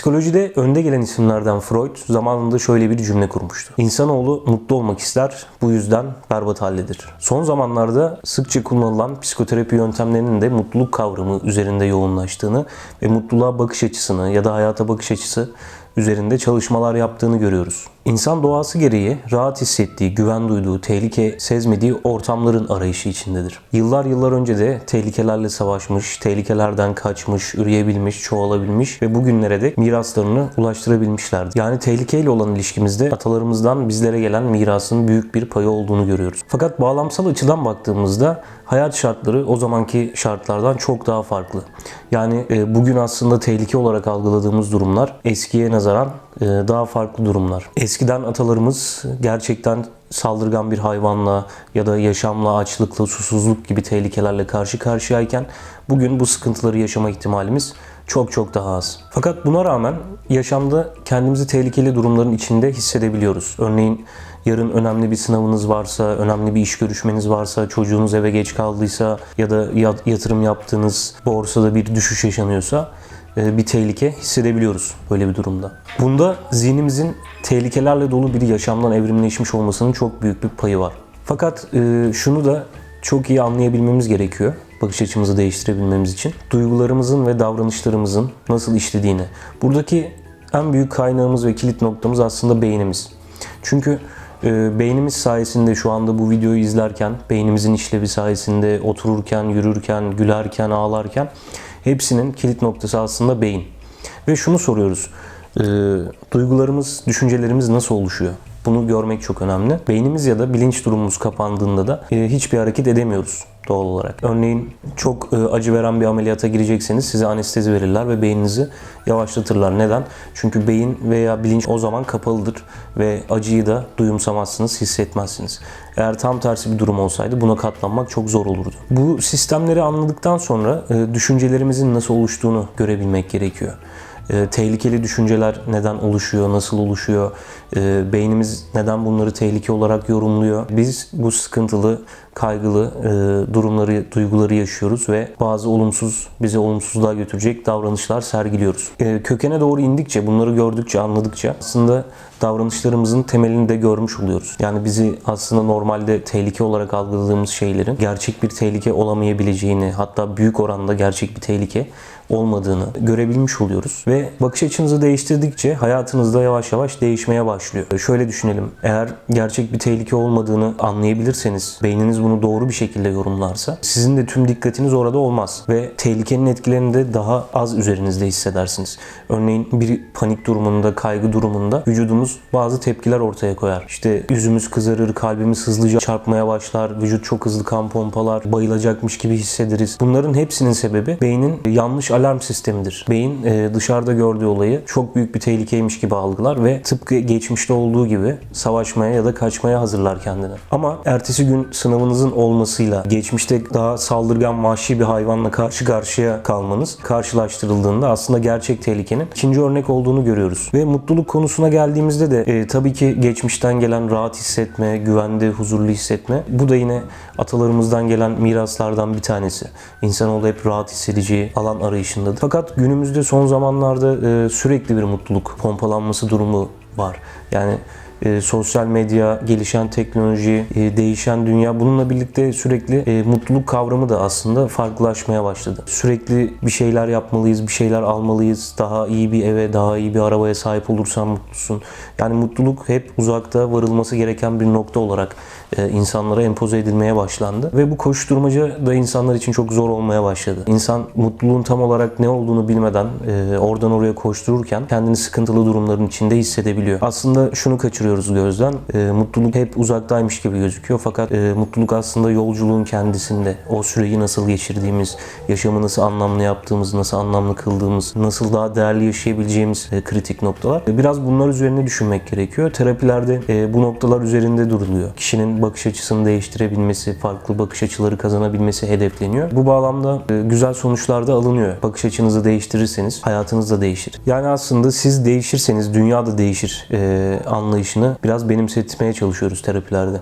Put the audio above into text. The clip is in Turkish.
Psikolojide önde gelen isimlerden Freud zamanında şöyle bir cümle kurmuştu. İnsanoğlu mutlu olmak ister, bu yüzden berbat haldedir. Son zamanlarda sıkça kullanılan psikoterapi yöntemlerinin de mutluluk kavramı üzerinde yoğunlaştığını ve mutluluğa bakış açısını ya da hayata bakış açısı üzerinde çalışmalar yaptığını görüyoruz. İnsan doğası gereği rahat hissettiği, güven duyduğu, tehlike sezmediği ortamların arayışı içindedir. Yıllar yıllar önce de tehlikelerle savaşmış, tehlikelerden kaçmış, üreyebilmiş, çoğalabilmiş ve bugünlere de miraslarını ulaştırabilmişlerdi. Yani tehlikeyle olan ilişkimizde atalarımızdan bizlere gelen mirasın büyük bir payı olduğunu görüyoruz. Fakat bağlamsal açıdan baktığımızda hayat şartları o zamanki şartlardan çok daha farklı. Yani e, bugün aslında tehlike olarak algıladığımuz durumlar eskiye nazaran daha farklı durumlar. Eskiden atalarımız gerçekten saldırgan bir hayvanla ya da yaşamla, açlıkla, susuzluk gibi tehlikelerle karşı karşıyayken bugün bu sıkıntıları yaşama ihtimalimiz çok çok daha az. Fakat buna rağmen yaşamda kendimizi tehlikeli durumların içinde hissedebiliyoruz. Örneğin yarın önemli bir sınavınız varsa, önemli bir iş görüşmeniz varsa, çocuğunuz eve geç kaldıysa ya da yatırım yaptığınız borsada bir düşüş yaşanıyorsa bir tehlike hissedebiliyoruz böyle bir durumda. Bunda zihnimizin tehlikelerle dolu bir yaşamdan evrimleşmiş olmasının çok büyük bir payı var. Fakat e, şunu da çok iyi anlayabilmemiz gerekiyor bakış açımızı değiştirebilmemiz için. Duygularımızın ve davranışlarımızın nasıl işlediğini. Buradaki en büyük kaynağımız ve kilit noktamız aslında beynimiz. Çünkü e, beynimiz sayesinde şu anda bu videoyu izlerken, beynimizin işlevi sayesinde otururken, yürürken, gülerken, ağlarken hepsinin kilit noktası aslında beyin. Ve şunu soruyoruz. E, duygularımız, düşüncelerimiz nasıl oluşuyor? Bunu görmek çok önemli. Beynimiz ya da bilinç durumumuz kapandığında da e, hiçbir hareket edemiyoruz doğal olarak. Örneğin çok e, acı veren bir ameliyata girecekseniz size anestezi verirler ve beyninizi yavaşlatırlar. Neden? Çünkü beyin veya bilinç o zaman kapalıdır ve acıyı da duyumsamazsınız, hissetmezsiniz. Eğer tam tersi bir durum olsaydı buna katlanmak çok zor olurdu. Bu sistemleri anladıktan sonra e, düşüncelerimizin nasıl oluştuğunu görebilmek gerekiyor e, tehlikeli düşünceler neden oluşuyor, nasıl oluşuyor, e, beynimiz neden bunları tehlike olarak yorumluyor. Biz bu sıkıntılı, kaygılı e, durumları, duyguları yaşıyoruz ve bazı olumsuz, bizi olumsuzluğa götürecek davranışlar sergiliyoruz. E, kökene doğru indikçe, bunları gördükçe, anladıkça aslında davranışlarımızın temelini de görmüş oluyoruz. Yani bizi aslında normalde tehlike olarak algıladığımız şeylerin gerçek bir tehlike olamayabileceğini, hatta büyük oranda gerçek bir tehlike olmadığını görebilmiş oluyoruz. Ve bakış açınızı değiştirdikçe hayatınızda yavaş yavaş değişmeye başlıyor. Şöyle düşünelim. Eğer gerçek bir tehlike olmadığını anlayabilirseniz, beyniniz bunu doğru bir şekilde yorumlarsa sizin de tüm dikkatiniz orada olmaz ve tehlikenin etkilerini de daha az üzerinizde hissedersiniz. Örneğin bir panik durumunda, kaygı durumunda vücudumuz bazı tepkiler ortaya koyar. İşte yüzümüz kızarır, kalbimiz hızlıca çarpmaya başlar, vücut çok hızlı kan pompalar, bayılacakmış gibi hissederiz. Bunların hepsinin sebebi beynin yanlış alarm sistemidir. Beyin e, dışarıda gördüğü olayı çok büyük bir tehlikeymiş gibi algılar ve tıpkı geçmişte olduğu gibi savaşmaya ya da kaçmaya hazırlar kendini. Ama ertesi gün sınavınızın olmasıyla geçmişte daha saldırgan vahşi bir hayvanla karşı karşıya kalmanız karşılaştırıldığında aslında gerçek tehlikenin ikinci örnek olduğunu görüyoruz. Ve mutluluk konusuna geldiğimizde de e, tabii ki geçmişten gelen rahat hissetme, güvende, huzurlu hissetme bu da yine atalarımızdan gelen miraslardan bir tanesi. İnsanoğlu hep rahat hissedeceği alan arayışındadır. Fakat günümüzde son zamanlarda e, sürekli bir mutluluk pompalanması durumu var. Yani e, sosyal medya, gelişen teknoloji, e, değişen dünya bununla birlikte sürekli e, mutluluk kavramı da aslında farklılaşmaya başladı. Sürekli bir şeyler yapmalıyız, bir şeyler almalıyız. Daha iyi bir eve, daha iyi bir arabaya sahip olursan mutlusun. Yani mutluluk hep uzakta varılması gereken bir nokta olarak e, insanlara empoze edilmeye başlandı. Ve bu koşturmaca da insanlar için çok zor olmaya başladı. İnsan mutluluğun tam olarak ne olduğunu bilmeden e, oradan oraya koştururken kendini sıkıntılı durumların içinde hissedebiliyor. Aslında şunu kaçırıyoruz gözden. E, mutluluk hep uzaktaymış gibi gözüküyor fakat mutluluk aslında yolculuğun kendisinde. O süreyi nasıl geçirdiğimiz, yaşamı nasıl anlamlı yaptığımız, nasıl anlamlı kıldığımız, nasıl daha değerli yaşayabileceğimiz kritik noktalar. Biraz bunlar üzerine düşünmek gerekiyor. Terapilerde bu noktalar üzerinde duruluyor. Kişinin bakış açısını değiştirebilmesi, farklı bakış açıları kazanabilmesi hedefleniyor. Bu bağlamda e, güzel sonuçlar da alınıyor. Bakış açınızı değiştirirseniz hayatınız da değişir. Yani aslında siz değişirseniz dünya da değişir e, anlayışını biraz benimsetmeye çalışıyoruz terapilerde.